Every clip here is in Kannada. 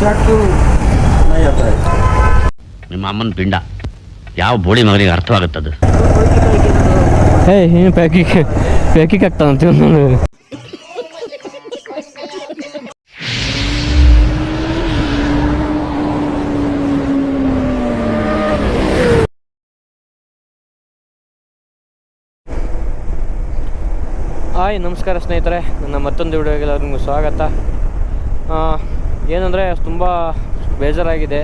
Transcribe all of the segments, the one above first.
ಸಾಕು ನಿಮ್ಮ ಅಮ್ಮನ ಪಿಂಡ. ಯಾವ ಬೋಳಿ ಮಗನಿಗೆ ಅರ್ಥವಾಗುತ್ತದೆ? ಹೇ ಏನು ಪ್ಯಾಕಿಕ್ ಪ್ಯಾಕಿಕ್ ಆಗ್ತಾನಂತ ಹಾಯ್ ನಮಸ್ಕಾರ ಸ್ನೇಹಿತರೆ. ನನ್ನ ಮತ್ತೊಂದು ವಿಡಿಯೋಗೆ ಎಲ್ಲರಿಗೂ ಸ್ವಾಗತ. ಏನಂದರೆ ತುಂಬ ಬೇಜಾರಾಗಿದೆ.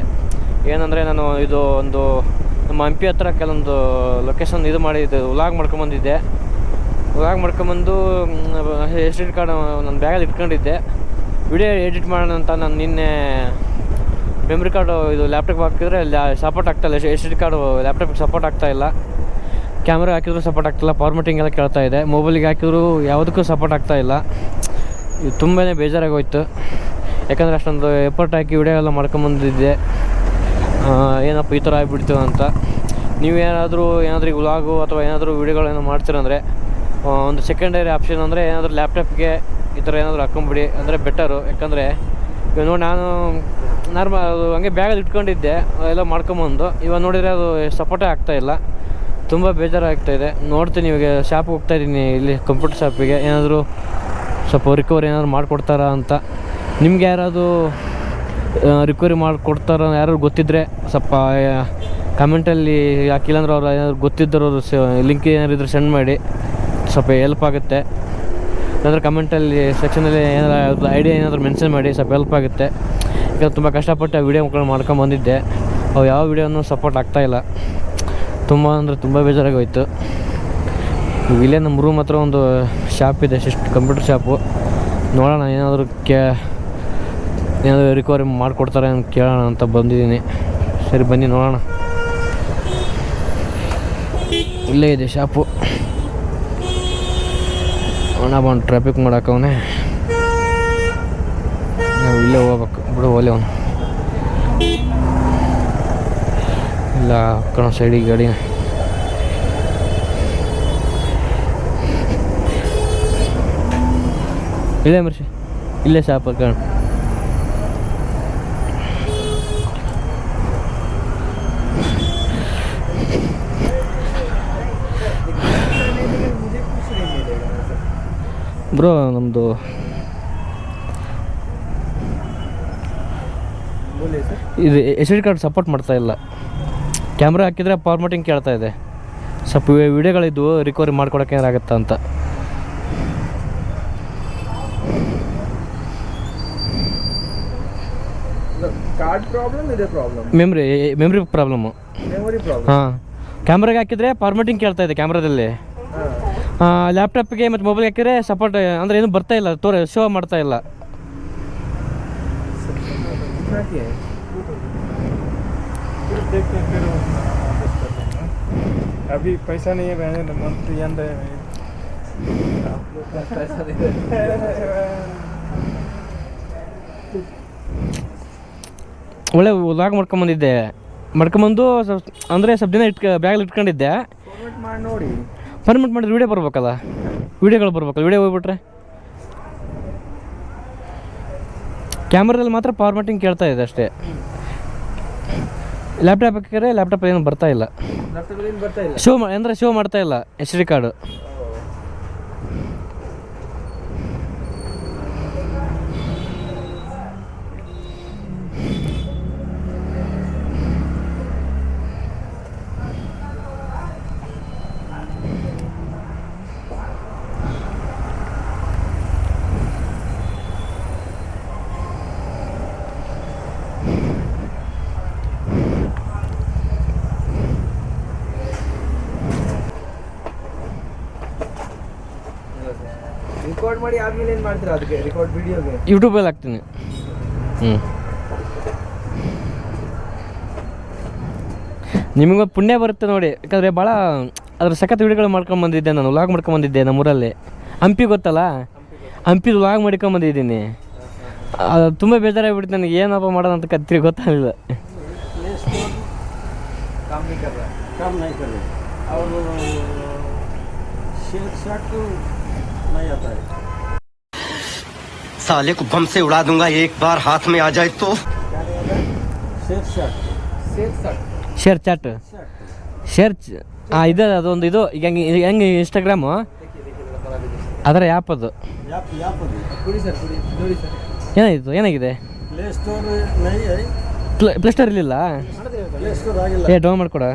ಏನಂದರೆ ನಾನು ಇದು ಒಂದು ನಮ್ಮ ಹಂಪಿ ಹತ್ರ ಕೆಲವೊಂದು ಲೊಕೇಶನ್ ಇದು ಮಾಡಿದ್ದೆ ಉಲಾಗ್ ಮಾಡ್ಕೊಂಬಂದಿದ್ದೆ ಉಲಾಗ್ ಮಾಡ್ಕೊಂಬಂದು ಎಸ್ ಡಿ ಕಾರ್ಡ್ ನನ್ನ ಬ್ಯಾಗಲ್ಲಿ ಇಟ್ಕೊಂಡಿದ್ದೆ. ವಿಡಿಯೋ ಎಡಿಟ್ ಮಾಡೋಣ ಅಂತ ನಾನು ನಿನ್ನೆ ಮೆಮ್ರಿ ಕಾರ್ಡು ಇದು ಲ್ಯಾಪ್ಟಾಪ್ ಹಾಕಿದ್ರೆ ಸಪೋರ್ಟ್ ಆಗ್ತಾಯಿಲ್ಲ ಎಸ್ ಡಿ ಕಾರ್ಡು ಲ್ಯಾಪ್ಟಾಪಿಗೆ ಸಪೋರ್ಟ್ ಆಗ್ತಾ ಇಲ್ಲ. ಕ್ಯಾಮ್ರಾ ಹಾಕಿದ್ರು ಸಪೋರ್ಟ್ ಆಗ್ತಿಲ್ಲ ಫಾರ್ಮೆಟಿಂಗ್ ಎಲ್ಲ ಕೇಳ್ತಾ ಇದೆ. ಮೊಬೈಲಿಗೆ ಹಾಕಿದ್ರು ಯಾವುದಕ್ಕೂ ಸಪೋರ್ಟ್ ಆಗ್ತಾ ಇಲ್ಲ. ಇದು ತುಂಬಾ ಬೇಜಾರಾಗೋಯ್ತು. ಯಾಕಂದರೆ ಅಷ್ಟೊಂದು ಎಫರ್ಟ್ ಹಾಕಿ ವಿಡಿಯೋ ಎಲ್ಲ ಮಾಡ್ಕೊಂಬಂದಿದ್ದೆ. ಏನಪ್ಪ ಈ ಥರ ಆಗಿಬಿಡ್ತು ಅಂತ. ನೀವು ಏನಾದರೂ ಏನಾದರೂ ವ್ಲಾಗು ಅಥವಾ ಏನಾದರೂ ವೀಡಿಯೋಗಳೇನೋ ಮಾಡ್ತೀರಂದರೆ ಒಂದು ಸೆಕೆಂಡರಿ ಆಪ್ಷನ್ ಅಂದರೆ ಏನಾದರೂ ಲ್ಯಾಪ್ಟಾಪ್ಗೆ ಈ ಥರ ಏನಾದರೂ ಹಾಕೊಂಬಿಡಿ ಅಂದರೆ ಬೆಟರು ಯಾಕಂದರೆ, ಇವಾಗ ನೋಡಿ ನಾನು ನಾರ್ಮಲ್ ಅದು ಹಂಗೆ ಬ್ಯಾಗಲ್ಲಿ ಇಟ್ಕೊಂಡಿದ್ದೆ ಎಲ್ಲ ಮಾಡ್ಕೊಂಬಂದು. ಇವಾಗ ನೋಡಿದರೆ ಅದು ಸಪೋರ್ಟೇ ಆಗ್ತಾಯಿಲ್ಲ ತುಂಬ ಬೇಜಾರಾಗ್ತಾಯಿದೆ ನೋಡ್ತೀನಿ ಇವಾಗ ಶಾಪ್ಗೆ ಹೋಗ್ತಾಯಿದ್ದೀನಿ ಇಲ್ಲಿ ಕಂಪ್ಯೂಟರ್ ಶಾಪಿಗೆ ಏನಾದರೂ ಸ್ವಲ್ಪ ರಿಕವರಿ ಏನಾದರೂ ಮಾಡಿಕೊಡ್ತಾರಾ ಅಂತ. ನಿಮ್ಗೆ ಯಾರಾದರೂ ರಿಕವರಿ ಮಾಡಿಕೊಡ್ತಾರ ಯಾರು ಗೊತ್ತಿದ್ದರೆ ಸ್ವಲ್ಪ ಕಮೆಂಟಲ್ಲಿ ಹಾಕಿಲ್ಲಾಂದ್ರೆ ಅವ್ರು ಏನಾದ್ರು ಸ ಲಿಂಕ್ ಏನಾದ್ರು ಇದ್ರೆ ಸೆಂಡ್ ಮಾಡಿ. ಸ್ವಲ್ಪ ಹೆಲ್ಪ್ ಆಗುತ್ತೆ. ಇಲ್ಲಾಂದ್ರೆ ಕಮೆಂಟಲ್ಲಿ ಸೆಕ್ಷನಲ್ಲಿ ಏನಾದ್ರು ಐಡಿಯಾ ಏನಾದರೂ ಮೆನ್ಷನ್ ಮಾಡಿ, ಸ್ವಲ್ಪ ಹೆಲ್ಪ್ ಆಗುತ್ತೆ. ಈಗ ತುಂಬ ಕಷ್ಟಪಟ್ಟು ಆ ವೀಡಿಯೋ ಮಾಡ್ಕೊಂಡು ಬಂದಿದ್ದೆ. ಅವು ಯಾವ ವಿಡಿಯೋನೂ ಸಪೋರ್ಟ್ ಆಗ್ತಾಯಿಲ್ಲ ತುಂಬ ಅಂದರೆ ತುಂಬ ಬೇಜಾರಾಗೋಯ್ತು. ಇಲ್ಲೇ ನಮ್ಮ ರೂಮ್ ಹತ್ರ ಒಂದು ಶಾಪ್ ಇದೆ ಶಿಸ್ಟ್ ಕಂಪ್ಯೂಟರ್ ಶಾಪು ನೋಡೋಣ ಏನಾದರೂ ಕೇ ಏನಾದರೂ ರಿಕವರಿ ಮಾಡಿಕೊಡ್ತಾರೆ ಅಂತ ಕೇಳೋಣ ಅಂತ ಬಂದಿದ್ದೀನಿ. ಸರಿ, ಬನ್ನಿ, ನೋಡೋಣ. ಇಲ್ಲೇ ಇದೆ ಶಾಪು. ಅಣ್ಣ ಬಂದು ಟ್ರಾಫಿಕ್ ಮಾಡೋಕ್ಕವನೇ ನಾವು ಇಲ್ಲೇ ಹೋಗ್ಬೇಕು. ಬಿಡು ಹೋಲಿ ಅವನು. ಇಲ್ಲ, ಕಣ ಸೈಡಿಗೆ ಗಾಡಿ ಇಲ್ಲೇ ಮರ್ಷಿ ಇಲ್ಲೇ ಶಾಪ್, ಕಣ. ಬ್ರೋ ನಮ್ಮದು ಇದು ಎಸ್ ಡಿ ಕಾರ್ಡ್ ಸಪೋರ್ಟ್ ಮಾಡ್ತಾ ಇಲ್ಲ. ಕ್ಯಾಮ್ರಾ ಹಾಕಿದರೆ ಫಾರ್ಮ್ಯಾಟಿಂಗ್ ಕೇಳ್ತಾ ಇದೆ. ಸ್ವಲ್ಪ ವಿಡಿಯೋಗಳಿದ್ವು ರಿಕವರಿ ಮಾಡ್ಕೊಳಕ್ಕೆ ಏನಾಗುತ್ತಾ ಅಂತ. ಮೆಮ್ರಿ ಮೆಮ್ರಿ ಪ್ರಾಬ್ಲಮ್ ಹಾಂ. ಕ್ಯಾಮ್ರಾಗೆ ಹಾಕಿದರೆ ಫಾರ್ಮ್ಯಾಟಿಂಗ್ ಕೇಳ್ತಾ ಇದೆ ಕ್ಯಾಮ್ರಾದಲ್ಲಿ ಲ್ಯಾಪ್ಟಾಪ್ಗೆ ಮತ್ತು ಮೊಬೈಲ್ಗೆ ಹಾಕಿದರೆ ಸಪೋರ್ಟ್ ಅಂದರೆ ಏನು ಬರ್ತಾ ಇಲ್ಲ ತೋರ ಶೋ ಮಾಡ್ತಾ ಇಲ್ಲ कितना की है अभी पैसा नहीं है बहन मंथली अंदर पैसा दे ಒಳ್ಳೆ ಲಾಗ್ ಮಾಡ್ಕೊಂಬಂದಿದ್ದೆ ಮಾಡ್ಕೊಂಬಂದು ಸ್ವಲ್ಪ ಅಂದರೆ ಸ್ವಲ್ಪ ದಿನ ಇಟ್ಕ ಬ್ಯಾಗಲ್ಲಿ ಇಟ್ಕೊಂಡಿದ್ದೆ ಫಾರ್ಮೆಟ್ ಮಾಡಿ ನೋಡಿ ಪರ್ಮಿಟ್ ಮಾಡಿದ್ರೆ ವೀಡಿಯೋ ಬರ್ಬೇಕಲ್ಲ? ವೀಡಿಯೋಗಳು ಬರ್ಬೇಕಲ್ಲ? ವೀಡಿಯೋ ಹೋಗ್ಬಿಟ್ರೆ? ಕ್ಯಾಮ್ರಾದಲ್ಲಿ ಮಾತ್ರ ಫಾರ್ಮ್ಯಾಟಿಂಗ್ ಕೇಳ್ತಾ ಇದೆ ಅಷ್ಟೇ. ಲ್ಯಾಪ್ಟಾಪ್ ಹಾಕಿದ್ರೆ ಲ್ಯಾಪ್ಟಾಪ್ ಏನು ಬರ್ತಾ ಇಲ್ಲ. ಲ್ಯಾಪ್ಟಾಪ್ ಏನು ಬರ್ತಾ ಇಲ್ಲ? ಶೋ ಮಾ ಅಂದರೆ ಶೋ ಮಾಡ್ತಾ ಇಲ್ಲ ಎಚ್ ಡಿ ಕಾರ್ಡು ರೆಕಾರ್ಡ್ ಮಾಡಿ ಆದ್ಮೇಲೆ ಏನು ಮಾಡ್ತೀರಾ ಅದಕ್ಕೆ? ರೆಕಾರ್ಡ್ ವಿಡಿಯೋಗೆ ಯೂಟ್ಯೂಬಲ್ಲಿ ಹಾಕ್ತೀನಿ. ಹ್ಞೂ ನಿಮಗೆ ಪುಣ್ಯ ಬರುತ್ತೆ ನೋಡಿ. ಯಾಕಂದರೆ ಭಾಳ ಅದ್ರ ಸಖತ್ ವಿಡಿಯೋಗಳು ಮಾಡ್ಕೊಂಡು ಬಂದಿದ್ದೆ ನಾನು ವ್ಲಾಗ್ ಮಾಡ್ಕೊಂಡು ಬಂದಿದ್ದೆ ನಮ್ಮೂರಲ್ಲಿ. ಹಂಪಿ ಗೊತ್ತಲ್ಲ? ಹಂಪಿ ವ್ಲಾಗ್ ಮಾಡ್ಕೊಂಡು ಬಂದಿದ್ದೀನಿ. ಅದು ತುಂಬ ಬೇಜಾರಾಗ್ಬಿಡ್ತು ನನಗೆ ಏನಪ್ಪ ಮಾಡೋದು ಅಂತ ಕತ್ತಿ ಗೊತ್ತಾಗಲಿಲ್ಲ. काम नहीं कर रहा है काम नहीं कर रहे और शर्ट शर्ट तो नहीं आता है साले को बम से उड़ा दूंगा एक बार हाथ में आ जाए तो share shot share shot ShareChat share ಹಾಂ ಇದೆ ಅದೊಂದು ಇದು ಈಗ ಹೆಂಗೆ ಹೆಂಗೆ ಇನ್ಸ್ಟಾಗ್ರಾಮು ಅದರ ಆ್ಯಪ್ ಅದು ಕುಡಿ ಸರ್ ಕುಡಿ ನೋಡಿ ಸರ್ ಏನಾಯಿತು ಏನಾಗಿದೆ प्ले स्टोर नहीं है ಪ್ಲೇ ಪ್ಲೇ ಸ್ಟೋರ್ ಇರಲಿಲ್ಲ प्ले स्टोर ಆಗಿಲ್ಲ ಏ ಡೌನ್ ಮಾಡ್ಕೊಡ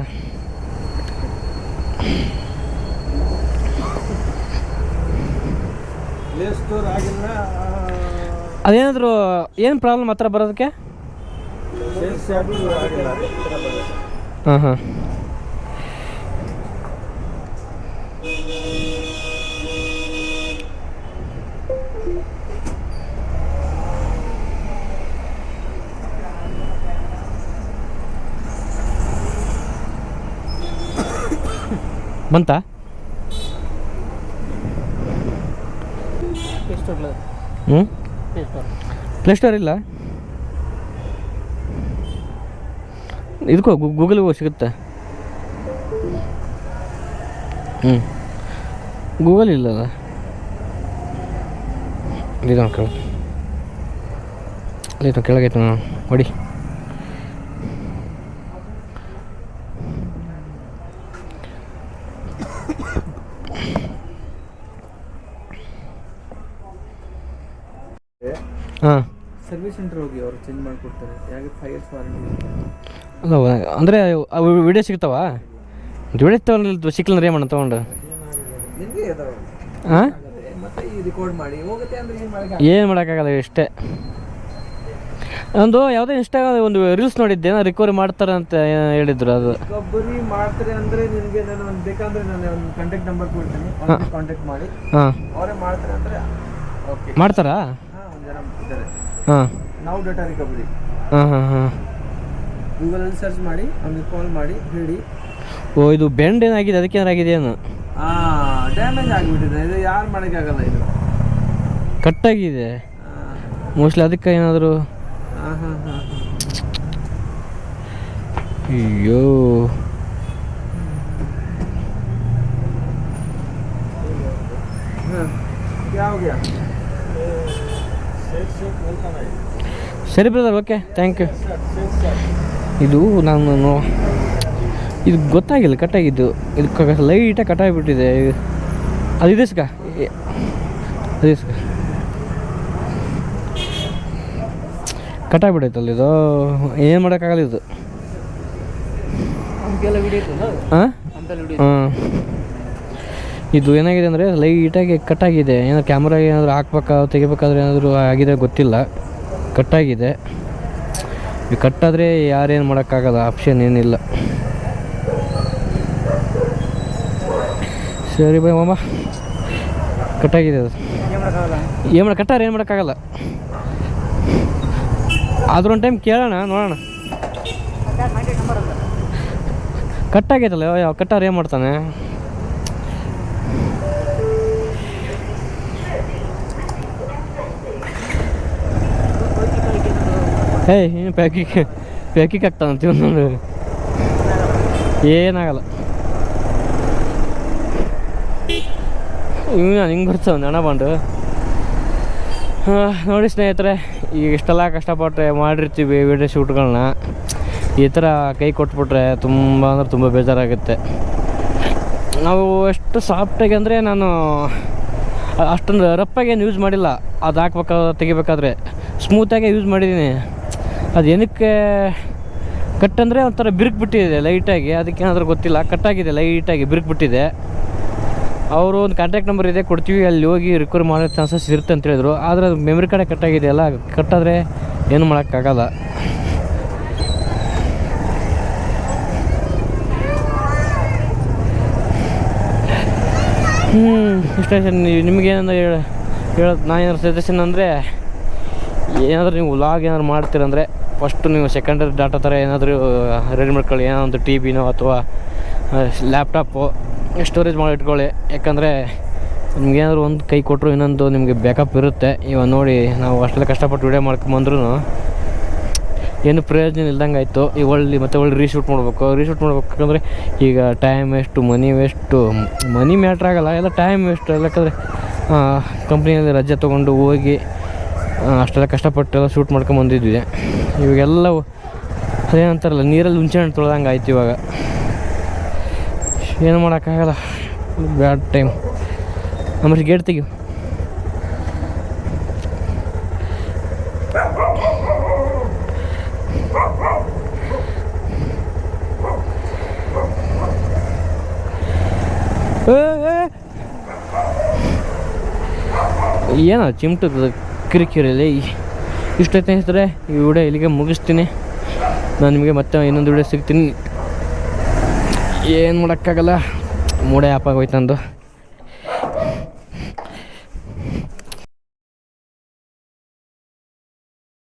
ಸ್ಟೋರ್ ಆಗಿಲ್ಲ ಅದೇನಾದರೂ ಏನು ಪ್ರಾಬ್ಲಮ್ ಹತ್ರ ಬರೋದಕ್ಕೆ? ಹಾಂ ಹಾಂ. ಬಂತಾ? ಹ್ಞೂ ಪ್ಲೇ ಸ್ಟೋರ್. ಇಲ್ಲ? ಇದಕ್ಕೋ ಗೂಗಲ್ ಹೋಗಿ ಸಿಗುತ್ತೆ. ಹ್ಞೂ ಗೂಗಲ್ ಇಲ್ಲಲ್ಲ ಇದು ಕೇಳ ಇದು ಕೆಳಗೈತೆ ನಾನು ಹೊಡಿ ಹಾಂ. ಸರ್ವಿಸ್ ಸೆಂಟರ್ ಹೋಗಿ ಅವ್ರು ಚೇಂಜ್ ಮಾಡಿಕೊಡ್ತಾರೆ. ಯಾಕೆ ಫೈವ್ ಇಯರ್ಸ್ ವಾರಂಟಿ ಅಲ್ಲ ಅಂದರೆ ಅವು ವಿಡಿಯೋ ಸಿಗ್ತಾವ? ವಿಡಿಯೋ ತೊಗೊಂಡು ಸಿಕ್ಕಲ್ಲ ಏನು ಮಾಡೋಣ ತೊಗೊಂಡು? ನಿಮಗೆ ಅದಾವ? ಹಾಂ? ಮತ್ತೆ ಈ ರೆಕಾರ್ಡ್ ಮಾಡಿ. ಹೋಗುತ್ತೆ ಅಂದ್ರೆ ಏನು ಮಾಡಕ್ಕೆ ಏನು ಮಾಡೋಕ್ಕಾಗಲ್ಲ ಇಷ್ಟೇ. ಒಂದು ಯಾವುದೇ ಇನ್ಸ್ಟಾ ಒಂದು ರೀಲ್ಸ್ ನೋಡಿದ್ದೆ ನಾನು ರಿಕವರಿ ಮಾಡ್ತಾರೆ ಅಂತ ಹೇಳಿದ್ರು ಅದು. ರಿಕವರಿ ಮಾಡ್ತಾರೆ ಅಂದ್ರೆ ನಿಮಗೆ ನಾನು ಒಂದು ಬೇಕಂದ್ರೆ ನಾನು ಒಂದು ಕಾಂಟ್ಯಾಕ್ಟ್ ನಂಬರ್ ಕೊಡ್ತೀನಿ. ಕಾಂಟ್ಯಾಕ್ಟ್ ಮಾಡಿ. ಹಾಂ. ಅವರೇ ಮಾಡ್ತಾರೆ ಅಂದ್ರೆ ಓಕೆ ಮಾಡ್ತಾರಾ? ಜನ ಇದ್ದಾರೆ. ಹಾಂ. ನಾವು ಡೇಟಾ ರಿಕವರಿ ಹಾಂ ಹಾಂ ಹಾಂ. ಗೂಗಲಲ್ಲಿ ಸರ್ಚ್ ಮಾಡಿ ಅವ್ನಿಗೆ ಕಾಲ್ ಮಾಡಿ ಹೇಳಿ. ಓ ಇದು ಬೆಂಡ್ ಏನಾಗಿದೆ? ಅದಕ್ಕೆ ಏನಾಗಿದೆ ಏನು? ಹಾಂ ಡ್ಯಾಮೇಜ್ ಆಗಿಬಿಟ್ಟಿದೆ. ಇದು ಯಾರು ಮಾಡೋಕ್ಕಾಗಲ್ಲ ಇದು. ಕಟ್ಟಾಗಿದೆ. ಮೋಸ್ಟ್ಲಿ ಅದಕ್ಕೆ ಏನಾದರೂ? ಹಾಂ ಹಾಂ ಹಾಂ ಅಯ್ಯೋ. ಹಾಂ ಯಾವ ಸರಿ ಬ್ರದರ್ ಓಕೆ ಥ್ಯಾಂಕ್ ಯು ಇದು ನಾನು ಇದು ಗೊತ್ತಾಗಿಲ್ಲ ಕಟ್ಟಾಗಿದ್ದು ಇದು ಲೈಟಾಗಿ ಕಟ್ಟಾಗಿಬಿಟ್ಟಿದೆ ಅದು ಇದೆ ಸಿಕ್ಕ ಅದೇ ಸಿಕ್ಕ ಅಲ್ಲಿ ಇದು. ಏನು ಮಾಡೋಕ್ಕಾಗಲ್ಲ ಇದು. ಹಾಂ ಹಾಂ. ಇದು ಏನಾಗಿದೆ ಅಂದರೆ ಲೈಟಾಗಿ ಕಟ್ಟಾಗಿದೆ. ಏನಾದ್ರು ಕ್ಯಾಮ್ರಾ ಏನಾದರೂ ಹಾಕ್ಬೇಕಾ, ತೆಗಿಬೇಕಾದ್ರೆ ಏನಾದರೂ ಆಗಿದೆ ಗೊತ್ತಿಲ್ಲ. ಕಟ್ಟಾಗಿದೆ. ಕಟ್ಟಾದರೆ ಯಾರೇನು ಮಾಡೋಕ್ಕಾಗಲ್ಲ ಆಪ್ಷನ್ ಏನಿಲ್ಲ. ಸರಿ ಬೈ ಮಾಮ. ಕಟ್ಟಾಗಿದೆ ಅದು. ಏನು ಮಾಡ, ಕಟ್ಟಾರೆ ಏನು ಮಾಡೋಕ್ಕಾಗಲ್ಲ. ಆದ್ರೊಂದು ಟೈಮ್ ಕೇಳೋಣ, ನೋಡೋಣ. ಕಟ್ಟಾಗೈತಲ್ಲ ಯಾವ ಕಟ್ಟಾರ ಏನು ಮಾಡ್ತಾನೆ? ಏಯ್ ಏನು ಪ್ಯಾಕಿ ಪ್ಯಾಕಿ ಆಗ್ತಾನಂತೀವಿ ನೋಡಿ. ಏನಾಗಲ್ಲ. ಇವ್ ಹಿಂಗೆ ಬರ್ತಾವ ಹಣ ಬಂಡು ನೋಡಿ ಸ್ನೇಹಿತರೆ, ಈಗ ಇಷ್ಟೆಲ್ಲ ಕಷ್ಟಪಟ್ಟರೆ ಮಾಡಿರ್ತೀವಿ ವಿಡಿಯೋ ಶೂಟ್ಗಳನ್ನ ಈ ಥರ ಕೈ ಕೊಟ್ಬಿಟ್ರೆ ತುಂಬ ಅಂದ್ರೆ ತುಂಬ ಬೇಜಾರಾಗುತ್ತೆ. ನಾವು ಎಷ್ಟು ಸಾಫ್ಟಾಗಿ ಅಂದರೆ ನಾನು ಅಷ್ಟೊಂದು ರಪ್ಪಾಗಿ ಏನು ಯೂಸ್ ಮಾಡಿಲ್ಲ. ಅದು ಹಾಕ್ಬೇಕಾದ್ರೆ ತೆಗಿಬೇಕಾದ್ರೆ ಸ್ಮೂತಾಗೆ ಯೂಸ್ ಮಾಡಿದ್ದೀನಿ ಅದು ಏನಕ್ಕೆ ಕಟ್ ಅಂದರೆ ಒಂಥರ ಬಿರುಕು ಬಿಟ್ಟಿದೆ ಲೈಟಾಗಿ ಅದಕ್ಕೆ ಏನಾದರೂ ಗೊತ್ತಿಲ್ಲ. ಕಟ್ಟಾಗಿದೆ ಲೈಟಾಗಿ ಬಿರುಕು ಬಿಟ್ಟಿದೆ ಅವರು ಒಂದು ಕಾಂಟ್ಯಾಕ್ಟ್ ನಂಬರ್ ಇದೆ, ಕೊಡ್ತೀವಿ, ಅಲ್ಲಿ ಹೋಗಿ ರಿಕವರ್ ಮಾಡೋ ಚಾನ್ಸಸ್ ಇರುತ್ತೆ ಅಂತ ಹೇಳಿದ್ರು. ಆದರೆ ಅದು ಮೆಮ್ರಿ ಕಾರ್ಡೆ ಕಟ್ಟಾಗಿದೆ ಅಲ್ಲ ಕಟ್ಟಾದರೆ ಏನು ಮಾಡೋಕ್ಕಾಗಲ್ಲ. ಹ್ಞೂ ಇಷ್ಟೇ ನಿಮಗೇನಂದ್ರೆ ಹೇಳ ಹೇಳೋದು ನಾನು ಏನಾದ್ರು ಸಜೆಷನ್ ಅಂದರೆ ಏನಾದರೂ ನೀವು ವ್ಲಾಗ್ ಏನಾದ್ರು ಮಾಡ್ತೀರಂದರೆ ಫಸ್ಟು ನೀವು ಸೆಕೆಂಡರಿ ಡಾಟಾ ಥರ ಏನಾದರೂ ರೆಡಿ ಮಾಡ್ಕೊಳ್ಳಿ ಏನೋ ಒಂದು ಟಿ ವಿನೋ ಅಥವಾ ಲ್ಯಾಪ್ಟಾಪು ಸ್ಟೋರೇಜ್ ಮಾಡಿ ಇಟ್ಕೊಳ್ಳಿ. ಯಾಕಂದರೆ ನಿಮ್ಗೇನಾದ್ರು ಒಂದು ಕೈ ಕೊಟ್ಟರು ಇನ್ನೊಂದು ನಿಮಗೆ ಬ್ಯಾಕಪ್ ಇರುತ್ತೆ. ಇವಾಗ ನೋಡಿ, ನಾವು ಅಷ್ಟೆಲ್ಲ ಕಷ್ಟಪಟ್ಟು ವಿಡಿಯೋ ಮಾಡ್ಕೊಂಬಂದ್ರೂ ಏನು ಪ್ರಯೋಜನ ಇಲ್ದಂಗೆ ಆಯಿತು. ಈಗ ಒಳ್ಳೆ ಮತ್ತೆ ಒಳ್ಳೆ ರೀಶೂಟ್ ಮಾಡಬೇಕು. ರೀಶೂಟ್ ಮಾಡ್ಬೇಕಂದ್ರೆ ಈಗ time waste money waste money matter ಆಗಲ್ಲ. ಎಲ್ಲ ಟೈಮ್ ವೇಸ್ಟ್ ಯಾಕಂದರೆ ಕಂಪ್ನಿಯಲ್ಲಿ ರಜೆ ತೊಗೊಂಡು ಹೋಗಿ ಅಷ್ಟೆಲ್ಲ ಕಷ್ಟಪಟ್ಟೆಲ್ಲ ಶೂಟ್ ಮಾಡ್ಕೊಂಡು ಬಂದಿದ್ವಿ. ಇವಾಗೆಲ್ಲ ಅದೇನಂತಾರಲ್ಲ ನೀರಲ್ಲಿ ಹುಂಚೆ ಹಣ್ಣು ತೊಳೆದಂಗೆ ಆಯ್ತು ಇವಾಗ. ಏನು ಮಾಡೋಕ್ಕಾಗಲ್ಲ. ಬ್ಯಾಡ್ ಟೈಮ್ ಆಮೇಲೆ ಗೇಟ್ ತೆಗಿ ಏನೋ ಚಿಮ್ಟದ? ಕಿರಿಕಿರಿಲಿ ಇಷ್ಟೈತೆ ಸ್ನೇಹಿತರೆ, ಈ ವಿಡಿಯೋ ಇಲ್ಲಿಗೆ ಮುಗಿಸ್ತೀನಿ. ನಾನು ನಿಮಗೆ ಮತ್ತೆ ಇನ್ನೊಂದು ವಿಡಿಯೋ ಸಿಗ್ತೀನಿ. ಏನು ಮಾಡೋಕ್ಕಾಗಲ್ಲ. ಮೂಡೆ ಆಪಾಗೋಯ್ತು ನಂದು.